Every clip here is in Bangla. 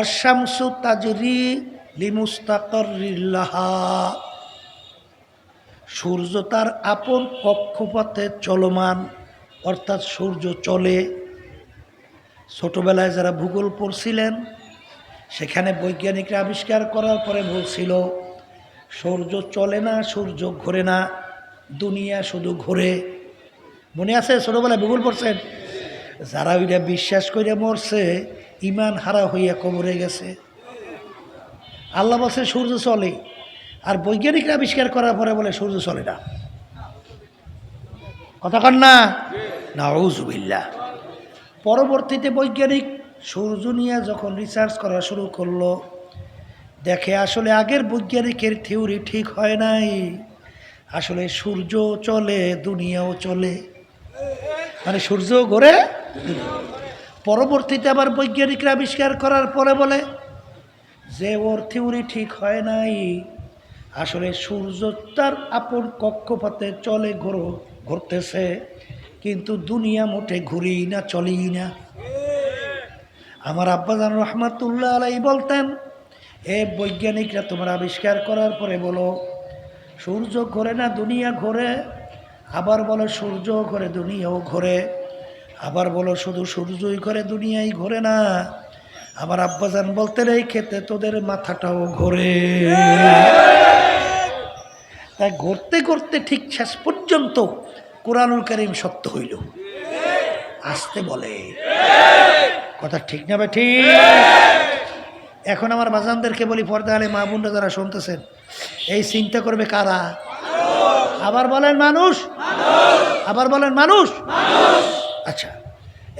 অশামসু তাজরি লিমুস্তাকরিল্লাহা। সূর্য তার আপন কক্ষপথে চলমান, অর্থাৎ সূর্য চলে। ছোটবেলায় যারা ভূগোল পড়ছিলেন, সেখানে বৈজ্ঞানিকরা আবিষ্কার করার পরে বলছিল সূর্য চলে না, সূর্য ঘোরে না, দুনিয়া শুধু ঘোরে। মনে আছে ছোটোবেলায় ভূগোল পড়ছেন? যারা ওইটা বিশ্বাস করে মরছে ইমান হারা হইয়া কবরে গেছে। আল্লাহ বলছে, সূর্য চলে। আর বৈজ্ঞানিকরা আবিষ্কার করার পরে বলে, সূর্য চলে না। কথা কন না? না পরবর্তীতে বৈজ্ঞানিক সূর্য নিয়ে যখন রিসার্চ করা শুরু করল, দেখে আসলে আগের বৈজ্ঞানিকের থিওরি ঠিক হয় নাই। আসলে সূর্য চলে, দুনিয়াও চলে। মানে সূর্য ঘোরে পরবর্তীতে আবার বৈজ্ঞানিকরা আবিষ্কার করার পরে বলে যে ওর থিওরি ঠিক হয় নাই। আসলে সূর্য তার আপন কক্ষপথে চলে ঘোরো, ঘুরতেছে, কিন্তু দুনিয়া মোটে ঘুরি না, চলেই না। আমার আব্বাজান রহমাতুল্লাহ আলাই বলতেন, এ বৈজ্ঞানিকরা তোমার আবিষ্কার করার পরে বলো, সূর্য ঘোরে না দুনিয়া ঘোরে? আবার বলো, সূর্য ঘোরে, দুনিয়াও ঘোরে। আবার বলো, শুধু সূর্যই ঘোরে, দুনিয়াই ঘোরে না। আমার আব্বাজান বলতেন, এই ক্ষেত্রে তোদের মাথাটাও ঘোরে। তাই ঘুরতে ঘুরতে ঠিক শেষ পর্যন্ত কোরআনুল করিম সত্য হইল। আসতে বলে। কথা ঠিক না ঠিক? এখন আমার বাজানদেরকে বলি, পর্দা আলে মা বোনরা যারা শুনতেছেন, এই চিন্তা করবে কারা? আবার বলেন, মানুষ? আবার বলেন, মানুষ? আচ্ছা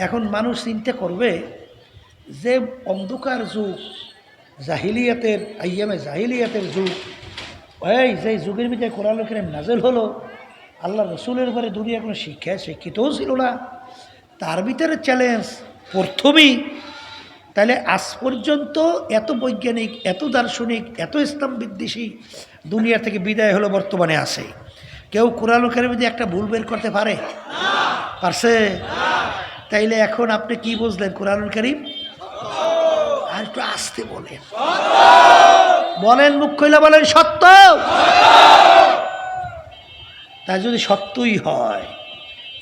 এখন মানুষ চিন্তা করবে যে অন্ধকার যুগ, জাহিলিয়াতের, আইয়ামে জাহিলিয়াতের যুগ, এই যে যুগের ভিতরে কোরআন করিম নাজেল হলো, আল্লাহ রসুলের উপরে দুনিয়া কোনো শিক্ষায় শিক্ষিতও ছিল না, তার ভিতরে চ্যালেঞ্জ প্রথমেই, তাহলে আজ পর্যন্ত এত বৈজ্ঞানিক, এত দার্শনিক, এত ইসলাম বিদ্বেষী দুনিয়া থেকে বিদায় হলো বর্তমানে আসে কেউ কোরআন কারিমে একটা ভুল বের করতে পারে? পারছে? তাইলে এখন আপনি কি বুঝলেন কোরআন করিম? আর একটু আসতে বলেন। বলেন, মুখ কইলা বলেন, সত্য? তাই যদি সত্যই হয়,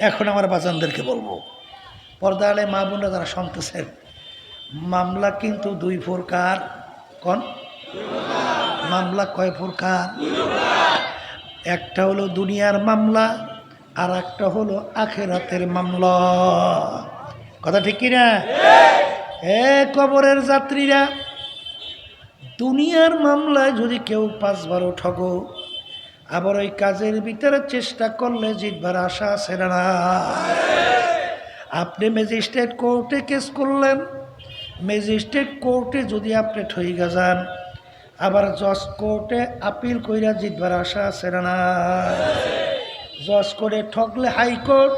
এখন আমার বাজানদেরকে বলব। পর্দা আলে মা বোনরা যারা শুনতেছেন, মামলা কিন্তু দুই প্রকার কন? মামলা কয় প্রকার একটা হলো দুনিয়ার মামলা আর একটা হলো আখেরাতের মামলা। কথা ঠিক কিনা? এ কবরের যাত্রীরা, দুনিয়ার মামলায় যদি কেউ পাঁচবারও ঠগো, আবার ওই কাজের ভিতরে চেষ্টা করলে জিতবার আশা আছে না আপনি ম্যাজিস্ট্রেট কোর্টে কেস করলেন, ম্যাজিস্ট্রেট কোর্টে যদি আপনি ঠইগা যান, আবার জজ কোর্টে আপিল কইরা জিতবার আশা আছে না? জজ কোর্টে ঠকলে হাইকোর্ট,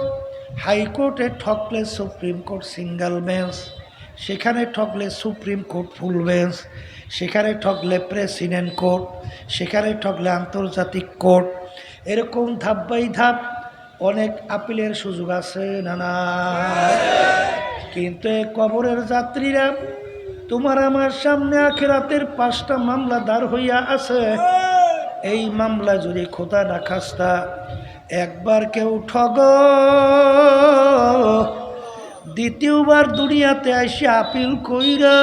হাইকোর্টে ঠকলে সুপ্রিম কোর্ট সিঙ্গেল বেঞ্চ, সেখানে ঠকলে সুপ্রিম কোর্ট ফুল বেঞ্চ, সেখানে ঠকলে প্রেসিডেন্ট কোর্ট, সেখানে ঠকলে আন্তর্জাতিক কোর্ট। এরকম ধাপ বাই ধাপ অনেক আপিলের সুযোগ আছে না না কিন্তু কবরের যাত্রীরা, তোমার আমার সামনে আখেরাতের পাঁচটা মামলা দাঁড় হইয়া আছে। এই মামলা যদি খোদা না খাস্তা একবার কেউ ঠগ। দ্বিতীয়বার দুনিয়াতে এসে আপিল কইরা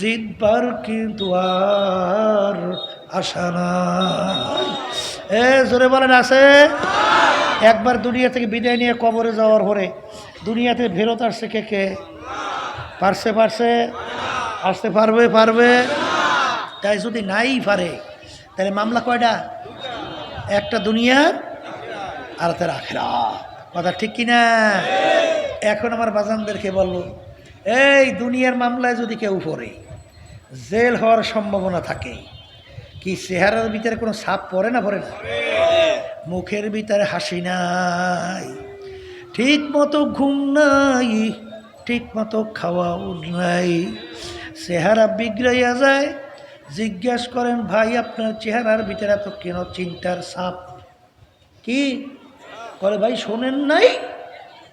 জিতবার কিন্তু আর আশা নাই। এ, জোরে বলেন, আছে? একবার দুনিয়া থেকে বিদায় নিয়ে কবরে যাওয়ার পরে দুনিয়াতে ফেরত আসছে কে কে? পারছে পারছে? আসতে পারবে পারবে? তাই যদি নাই পারে, তাহলে মামলা কয়টা? একটা দুনিয়া আর তার আখেরা। কথা ঠিক কিনা? এখন আমার বাজানদেরকে বলব এই দুনিয়ার মামলায় যদি কেউ পড়ে, জেল হওয়ার সম্ভাবনা থাকে। কি চেহারার ভিতরে কোনো ছাপ পড়ে না পড়ে না? মুখের ভিতরে হাসি নাই। ঠিক মতো ঘুম নাই, ঠিক মতো খাওয়াও নাই। চেহারা বিগড়াইয়া যায়। জিজ্ঞাস করেন, ভাই, আপনার চেহারার ভিতরে এত কেন চিন্তার ছাপ কি? বলে ভাই, শোনেন নাই?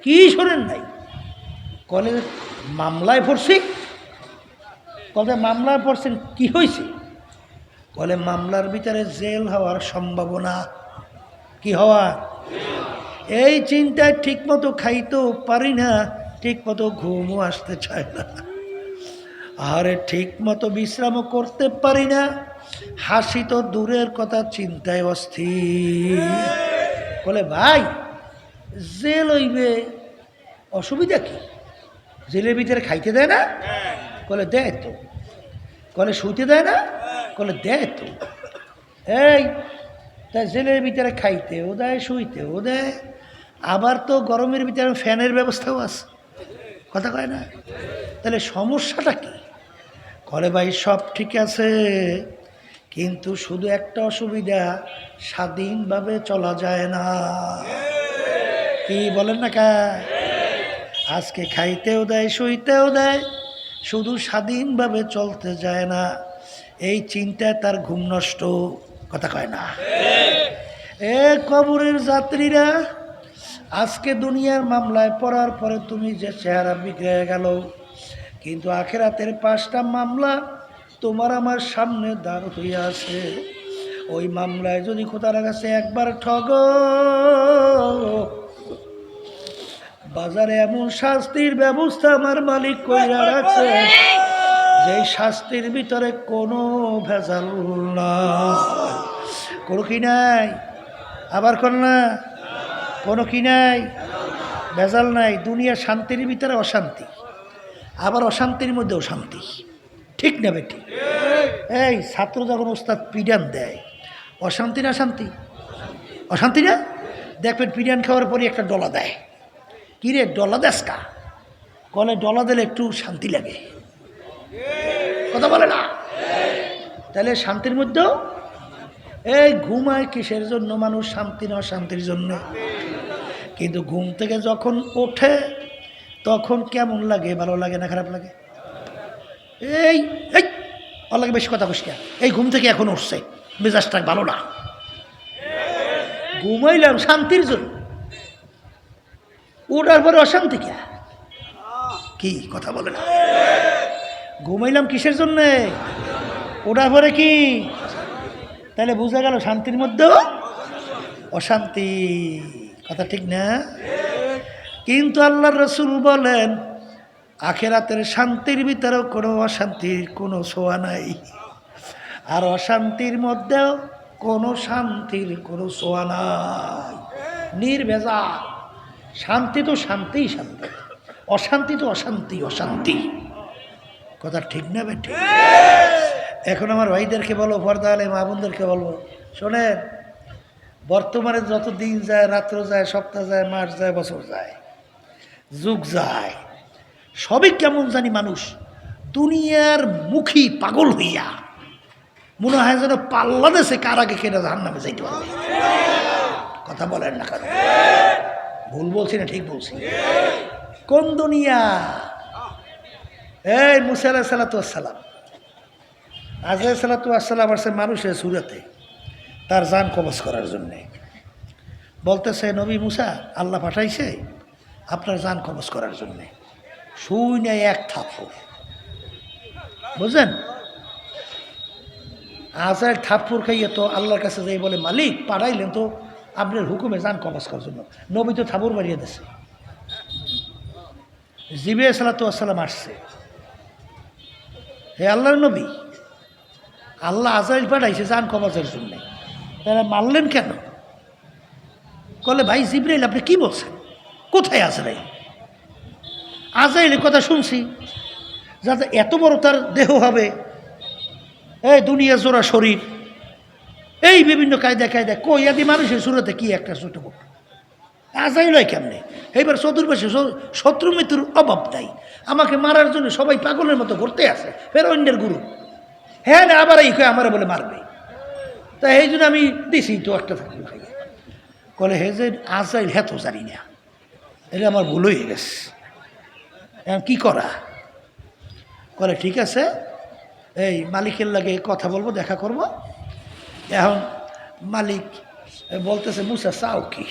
কি শোনেন নাই? কলে মামলায় পড়ছি। কলে মামলায় পড়ছেন, কি হয়েছে বলে মামলার ভিতরে জেল হওয়ার সম্ভাবনা কি হওয়া? এই চিন্তায় ঠিকমতো খাইতেও পারি না, ঠিকমতো ঘুমও আসতে চায় না। আরে ঠিক মতো বিশ্রামও করতে পারি না, হাসি তো দূরের কথা, চিন্তায় অস্থির। বলে, ভাই, জেল হইবে, অসুবিধা কি? জেলের ভিতরে খাইতে দেয় না? কলে, দেয় তো। কলে, শুইতে দেয় না? কলে, দেয় তো। এই, তা জেলের ভিতরে খাইতেও দেয় শুইতেও দেয়। আবার তো গরমের ভিতরে ফ্যানের ব্যবস্থাও আছে। কথা কয় না? তাহলে সমস্যাটা কি? কলে, ভাই, সব ঠিক আছে। কিন্তু শুধু একটা অসুবিধা, স্বাধীনভাবে চলা যায় না। কি বলেন না কা? আজকে খাইতেও দেয়, শুইতেও দেয়, শুধু স্বাধীনভাবে চলতে যায় না। এই চিন্তায় তার ঘুম নষ্ট, কথা কয় না। এ কবরের যাত্রীরা, আজকে দুনিয়ার মামলায় পড়ার পরে তুমি যে চেহারা বিগড়ে গেল, কিন্তু আখেরাতের পাঁচটা মামলা তোমার আমার সামনে দাঁড় হইয়া আছে ওই মামলায় যদি কোথার কাছে একবার ঠগ। বাজারে এমন শাস্তির ব্যবস্থা আমার মালিক কইরা রাখছে যে শাস্তির ভিতরে কোনো ভেজাল না কোনো কি নাই? আবার কোন না? কোনো কি নাই? ভেজাল নাই। দুনিয়া শান্তির ভিতরে অশান্তি, আবার অশান্তির মধ্যে অশান্তি ঠিক না বেটি? এই, ছাত্র যখন ওস্তাদ পিডান দেয়, অশান্তি না শান্তি? অশান্তি না? দেখবেন পিডান খাওয়ার পরে একটা ডলা দেয়। কিরে ডলা দেশকা কলে ডলা দিলে একটু শান্তি লাগে। কথা বলে না? তাহলে শান্তির মধ্যেও? এই ঘুমায় কিসের জন্য মানুষ শান্তি না শান্তির জন্য? কিন্তু ঘুম থেকে যখন ওঠে, তখন কেমন লাগে? ভালো লাগে না খারাপ লাগে? এই এই লাগে বেশি কথা বসিয়া এই ঘুম থেকে এখন উঠছে, মেজাজটা ভালো না। ঘুমাইলাম শান্তির জন্য। ওটার পরে অশান্তি কে? কি কথা বলে না? ঘুমাইলাম কিসের জন্যে? ওটার পরে কি? তাহলে বোঝা গেল শান্তির মধ্যেও অশান্তি। কথা ঠিক না? কিন্তু আল্লাহ রসুল বলেন আখেরাতের শান্তির ভিতরেও কোনো অশান্তির, কোনো ছোঁয়া নাই। আর অশান্তির মধ্যেও কোনো শান্তির, কোনো ছোঁয়া নাই। নির্ভেজা শান্তি তো শান্তিই শান্তি। অশান্তি তো অশান্তি অশান্তি। কথা ঠিক না বেঠি এখন আমার ভাইদেরকে বলো পর্দা আলে মা বোনদেরকে বলব, শোনেন, বর্তমানে যত দিন যায়, রাত্র যায়, সপ্তাহ যায়, মাস যায়, বছর যায়, যুগ যায়। সবই কেমন জানি মানুষ দুনিয়ার মুখী পাগল হইয়া মনে হয় যেন পাল্লা দেশে কার আগে কেনা ধান নামে যাইতে পারবে কথা বলেন না কেন? ভুল বলছি না ঠিক বলছি? কোন দুনিয়া? এই মুসা আলাহ সালাতাম আজহাই সালাতাম আসছে মানুষের সুরাতে, তার যান কবচ করার জন্যে। বলতেছে, নবী মুসা, আল্লাহ পাঠাইছে আপনার যান কবচ করার জন্যে। শুই নেয় এক থাপ্পড়। বুঝলেন? আজের থাপ্পড় খাইয়ে তো আল্লাহর কাছে যাই বলে, মালিক, পাঠাইলেন তো, আপনার হুকুমে যান কবচ করার জন্য। নবী তো থাপুর বাড়িয়ে দিছে। জিবে সালাতাম আসছে। হে আল্লাহর নবী, আল্লাহ আজরাইল পাঠাইছে যান কবচের জন্য। তারা মারলেন কেন? কলে, ভাই জিব্রাইল, আপনি কি বলছেন? কোথায় আজরাইল? আজরাইলের কথা শুনছি, যাতে এত বড় তার দেহ হবে। এই দুনিয়া জোড়া শরীর, এই বিভিন্ন কায়দা কায়দা কই আদি মানুষের সুরতে কি একটা ছোট মোট আজাই লয় কেমনে? এইবার চতুর্পাশে শত্রু মৃত্যুর অভাব নাই। আমাকে মারার জন্য সবাই পাগলের মতো ঘুরতে আসে, ফের অন্যের গুরু। হ্যাঁ না, আবার এই কয়ে আমার বলে মারবে। তা এই জন্য আমি দিছি তো একটা থাকি ভাই কলে হে যে আজাইল হ্যাঁ তো জানি না। এটা আমার ভুল হয়ে গেছে। কি করা? কলে ঠিক আছে? এই মালিকের লাগে কথা বলব, দেখা করব। এখন মালিক বলতেছে, মুসা, চাও কি?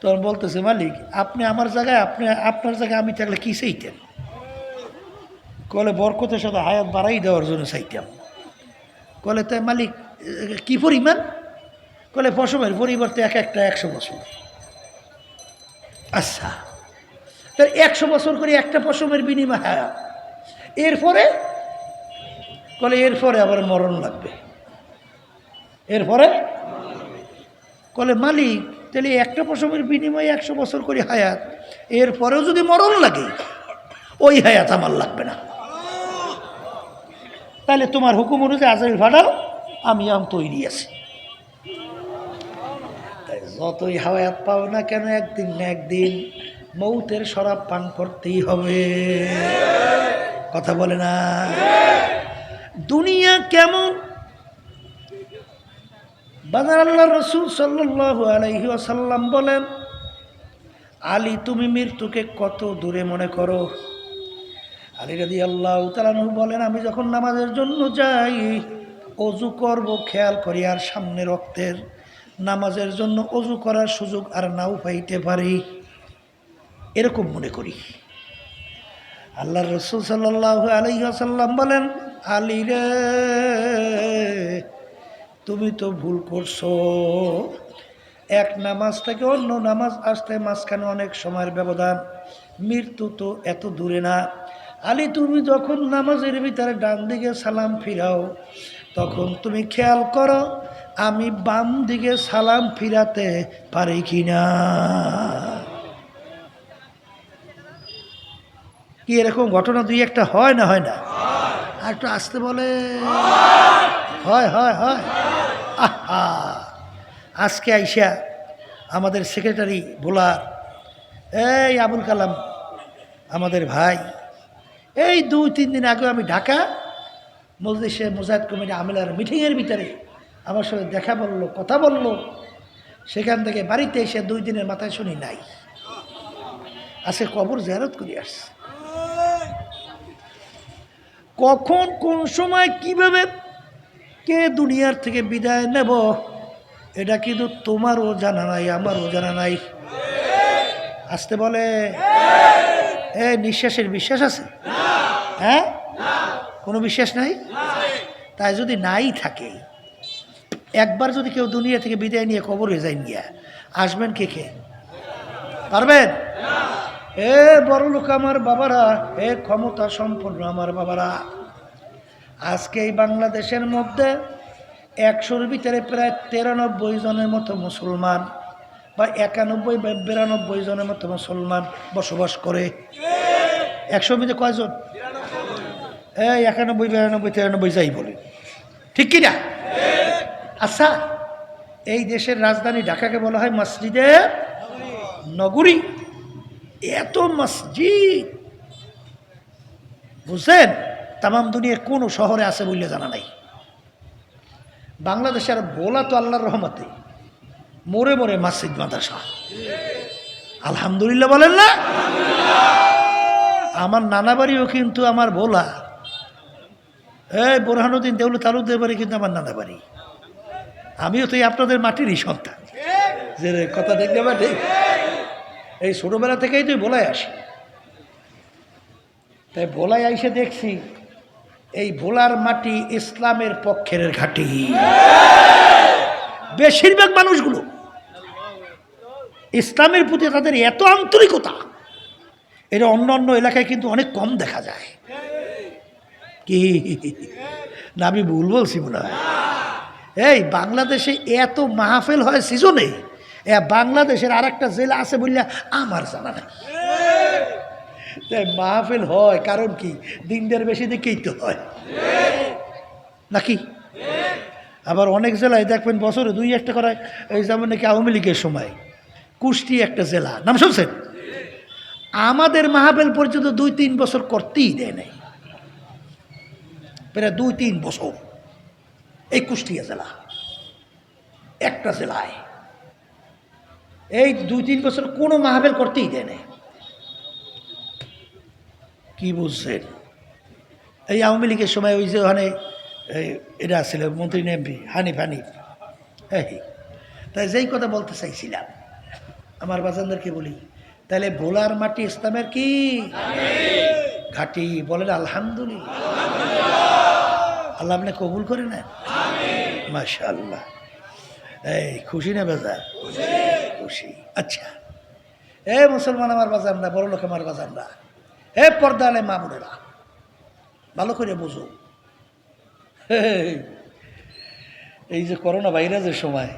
তখন বলতেছে, মালিক, আপনি আমার জায়গায়, আপনি, আপনার জায়গায় আমি থাকলে কী চাইতেন? কলে, বরকতের সাথে হায়াত বাড়াই দেওয়ার জন্য চাইতাম। কলে তাই মালিক, কি পরিমাণ? কলে, পশমের পরিবর্তে এক একটা একশো বছর। আচ্ছা। তার একশো বছর করে একটা পশমের বিনিময়। হায়াত এরপরে কলে এরপরে আবার মরণ লাগবে। এরপরে কলে মালিক, তাহলে একটা পশমের বিনিময়ে একশো বছর করে হায়াত। এরপরেও যদি মরণ লাগে, ওই হায়াত আমার লাগবে না। তাহলে তোমার হুকুম অনুযায়ী আজরাইল ফাটাও, আমি আম তৈরি আছি। তাই যতই হায়াত পাও না কেন, একদিন না একদিন মৌতের শরাব পান করতেই হবে। কথা বলে না। দুনিয়া কেমন? বাজার আল্লাহ রসুল সাল্লাহ আলহি আসাল্লাম বলেন, আলী, তুমি মৃত্যুকে কত দূরে মনে করো? আলী রাদি আল্লাহ তালানহু বলেন, আমি যখন নামাজের জন্য যাই, অজু করব, খেয়াল করি আর সামনে রক্তের নামাজের জন্য অজু করার সুযোগ আর নাও পাইতে পারি। এরকম মনে করি। আল্লাহ রসুল সাল্লাহ আলহি আসাল্লাম বলেন, আলী রে, তুমি তো ভুল করছ। এক নামাজ থেকে অন্য নামাজ আসতে মাঝখানে অনেক সময়ের ব্যবধান। মৃত্যু তো এত দূরে না। আলী, তুমি যখন নামাজের ভিতরে ডান দিকে সালাম ফিরাও, তখন তুমি খেয়াল করো, আমি বাম দিকে সালাম ফিরাতে পারি কি না কি এরকম ঘটনা দুই একটা হয় না হয় না? আর একটু আসতে বলে। হয় হয় হয়। আহা! আজকে আইসা আমাদের সেক্রেটারি বোলার, এই আবুল কালাম, আমাদের ভাই। এই দুই, তিন দিন আগে আমি ঢাকা মজলিসে মুজাহিদ কমিটি আমেলার মিটিংয়ের ভিতরে আমার সঙ্গে দেখা বলল, কথা বলল। সেখান থেকে বাড়িতে এসে দুই দিনের মাথায় শুনি নাই। আজকে কবর জেরত করে আসছে। কখন, কোন সময়, কীভাবে, কে দুনিয়ার থেকে বিদায় নেব, এটা কিন্তু তোমারও জানা নাই, আমারও জানা নাই। আসতে বলে? এ, নিঃশ্বাসের বিশ্বাস আছে? হ্যাঁ? কোনো বিশ্বাস নাই? তাই যদি নাই থাকে, একবার যদি কেউ দুনিয়া থেকে বিদায় নিয়ে কবরে যায় নিয়ে আসবেন কে কে? পারবেন? এ বড় লোক আমার বাবারা, এ ক্ষমতা সম্পন্ন আমার বাবারা। আজকে এই বাংলাদেশের মধ্যে একশোর ভিতরে প্রায় তেরানব্বই জনের মতো মুসলমান বা একানব্বই বা বিরানব্বই জনের মতো মুসলমান বসবাস করে। একশোর মধ্যে কয়জন? এই একানব্বই, বিরানব্বই, তিরানব্বই যাই বলে। ঠিক কি না আচ্ছা এই দেশের রাজধানী ঢাকাকে বলা হয় মসজিদে নগরী। এত মসজিদ। বুঝছেন? তামাম দুনিয়ার কোন শহরে আছে বললে জানা নাই। বাংলাদেশের বোলা তো আল্লাহর রহমতে। মোরে মোরে মসজিদ, মাদ্রাসা। আলহামদুলিল্লাহ বলেন না? আমার নানা বাড়িও কিন্তু আমার বোলা এই বোরহানুদ্দিন দেউল তালুকদের বাড়ি কিন্তু আমার নানা বাড়ি। আমিও তো আপনাদের মাটিরই সন্তান। যে কথা দেখতে পারি এই ছোটোবেলা থেকেই তুই বোলায় আসি। তাই বোলায় আইসে দেখছি, এই ভোলার মাটি ইসলামের পক্ষের ঘাটি। বেশিরভাগ মানুষগুলো ইসলামের প্রতি তাদের এত আন্তরিকতা এটা অন্য অন্য এলাকায় কিন্তু অনেক কম দেখা যায়। কি? না, আমি ভুল বলছি মনে হয়। এই বাংলাদেশে এত মাহফিল হয় সিজনে এ বাংলাদেশের আর একটা জেলা আছে বললে আমার জানা নেই। মাহফিল হয়, কারণ কি? দিনদের বেশি দিকেই তো হয়। নাকি? আবার অনেক জেলায় দেখবেন বছরে দুই একটা করায় এই যেমন নাকি আওয়ামী লীগের সময়। কুষ্টি একটা জেলা, নাম শুনছেন? আমাদের মাহফিল পর্যন্ত দুই তিন বছর করতেই দেয় নাই। প্রায় দুই তিন বছর। এই কুষ্টিয়া জেলা, একটা জেলায়। এই দুই তিন বছর কোনো মাহফিল করতেই দেয় নাই। কি বুঝছেন? এই আওয়ামী লীগের সময় ওই যে ওখানে এটা ছিল মন্ত্রী এমপি হানিফ হানিফ। হ্যাঁ তাই যেই কথা বলতে চাইছিলাম, আমার বাজানদেরকে বলি, তাহলে ভোলার মাটি ইসলামের কি? ঘাটি, বলেন আলহামদুলিল্লাহ। আল্লাহ আপনি কবুল করে নেন মাশা আল্লাহ এই, খুশি না বেজার? খুশি। আচ্ছা। এ মুসলমান আমার বাজার না বড় লোক আমার বাজার না এ পর্দা আলে মা বোনেরা, ভালো করে বুঝো। এই যে করোনা ভাইরাসের সময়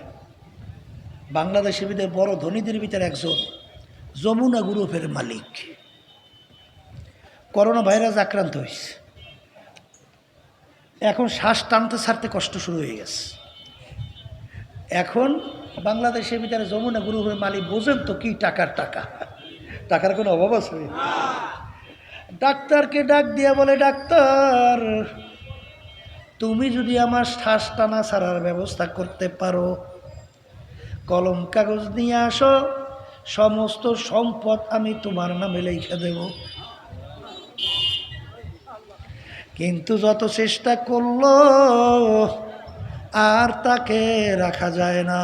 বাংলাদেশের ভিতরে বড় ধনীদের ভিতরে একজন যমুনা গ্রুপের মালিক। করোনা ভাইরাস আক্রান্ত হয়েছে। এখন শ্বাস টানতে ছাড়তে কষ্ট শুরু হয়ে গেছে। এখন বাংলাদেশের ভিতরে যমুনা গ্রুপের মালিক বোঝেন তো কি টাকার টাকা? টাকার কোনো অভাব আছে? ডাক্তারকে ডাক দিয়ে বলে, ডাক্তার, তুমি যদি আমার শ্বাস টানা ছাড়ার ব্যবস্থা করতে পারো, কলম কাগজ নিয়ে আসো, সমস্ত সম্পদ আমি তোমার নামে লিখে দেব। কিন্তু যত চেষ্টা করল আর তাকে রাখা যায় না।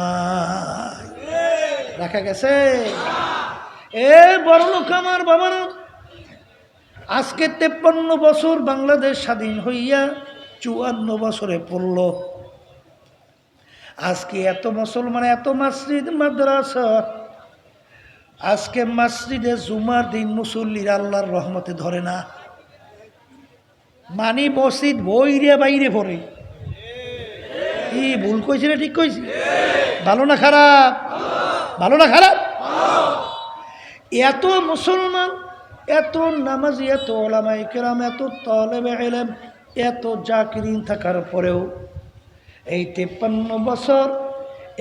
রাখা গেছে? এ বড় লোক আমার বাবারা, আজকে তেপ্পান্ন বছর বাংলাদেশ স্বাধীন হইয়া চুয়ান্ন বছরে পড়ল। আজকে এত মুসলমান, এত মসজিদ, মাদ্রাসা। আজকে মসজিদে জুমার দিন মুসল্লির আল্লাহর রহমতে ধরে না। মানি মসজিদ বইরে বাইরে পড়ে কি, ভুল কইছি না ঠিক কইছি? ভালো না খারাপ? ভালো না খারাপ? এত মুসলমান, এত নামাজি, এত ওলামাই কেরাম, এত তলেবে এলেম এত জাকিরিন থাকার পরেও এই তেপ্পান্ন বছর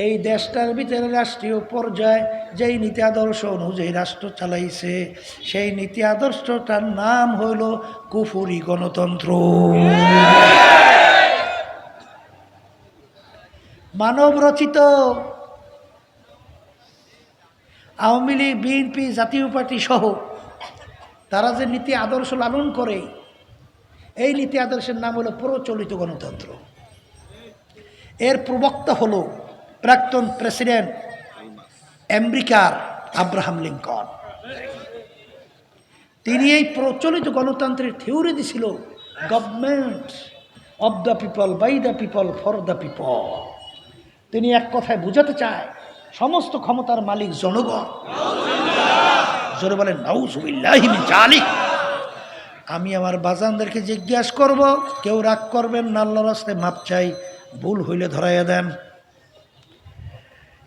এই দেশটার ভিতরে রাষ্ট্রীয় পর্যায়ে যেই নীতি আদর্শ অনুযায়ী রাষ্ট্র চালাইছে, সেই নীতি আদর্শটার নাম হইল কুফুরি গণতন্ত্র। মানব রচিত আওয়ামী লীগ, বিএনপি, জাতীয় পার্টি সহ তারা যে নীতি আদর্শ লালন করে, এই নীতি আদর্শের নাম হলো প্রচলিত গণতন্ত্র। এর প্রবক্তা হলো প্রাক্তন প্রেসিডেন্ট আমেরিকার আব্রাহাম লিঙ্কন। তিনি এই প্রচলিত গণতন্ত্রের থিওরি দিছিল government of the people by the people for the people তিনি এক কথায় বুঝাতে চায়, সমস্ত ক্ষমতার মালিক জনগণ। জোরে নাউজুবিল্লাহিমিন আমি আমার বাজানদেরকে জিজ্ঞাসা করব, কেউ রাগ করবেন না রাস্তায় মাপ চাই, ভুল হইলে ধরাইয়া দেন।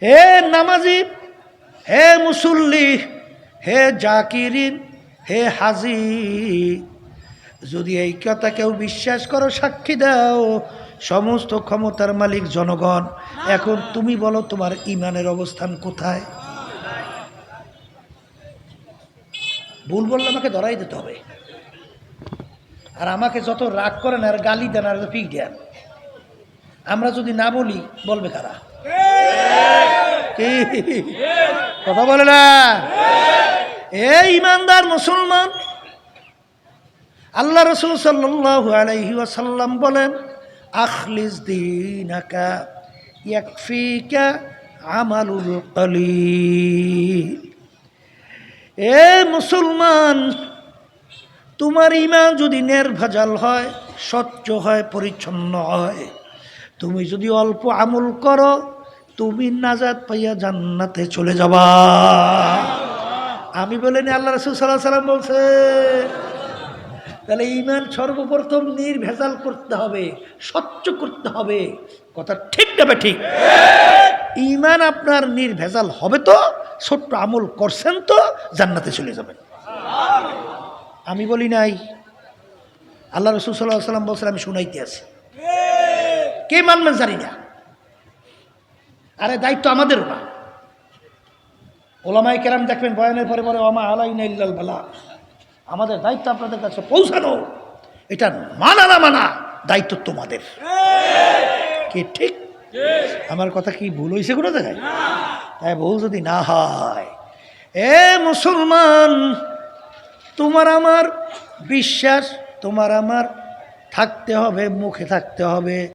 হে নামাজি, হে মুসল্লি, হে জাকিরিন, হে হাজি, যদি এই কথা কেউ বিশ্বাস করো, সাক্ষী দাও সমস্ত ক্ষমতার মালিক জনগণ এখন তুমি বলো তোমার ইমানের অবস্থান কোথায়? ভুল বললে আমাকে ধরাই দিতে হবে। আর আমাকে যত রাগ করেন আর গালি দেন আর পিক দেন আমরা যদি না বলি বলবে কারা? কথা বলে না। এ ইমানদার মুসলমান আল্লাহ রসুল সাল্লাল্লাহু আলাইহি বলেন আখলিস দিনাকা ইয়াকফিকা আমালুল কলিল এ মুসলমান, তোমার ইমান যদি নির্ভেজাল হয়, স্বচ্ছ হয়, পরিচ্ছন্ন হয়, তুমি যদি অল্প আমল করো, তুমি নাজাত পাইয়া জান্নাতে চলে যাবা। আমি বলিনি, আল্লাহ রসুল সাল্লাহ সাল্লাম বলছে তাহলে ইমান সর্বপ্রথম নির্ভেজাল করতে হবে, স্বচ্ছ করতে হবে। কথা ঠিক যাবে ঠিক? ইমান আপনার নির্ভেজাল হবে তো, ছোট্ট আমল করছেন তো, জান্নাতে চলে যাবেন। আমি বলি নাই, আল্লাহ রসুল সাল্লাহ সাল্লাম বলছেন, আমি শুনাইতে আছি। কে মানবেন জানি না। আরে দায়িত্ব আমাদেরও না। ওলামাই কেরাম দেখবেন বয়ানের পরে পরে আমা আলাইনা ইল্লাল বালা। আমাদের দায়িত্ব আপনাদের কাছে পৌঁছানো। এটা মানা না মানা দায়িত্ব তোমাদের। কি ঠিক? আমার কথা কি ভুল হয়েছে কোনো জায়গায়? তাই ভুল যদি না হয়। এ মুসলমান, তোমার আমার বিশ্বাস, তোমার আমার থাকতে হবে, মুখে থাকতে হবে।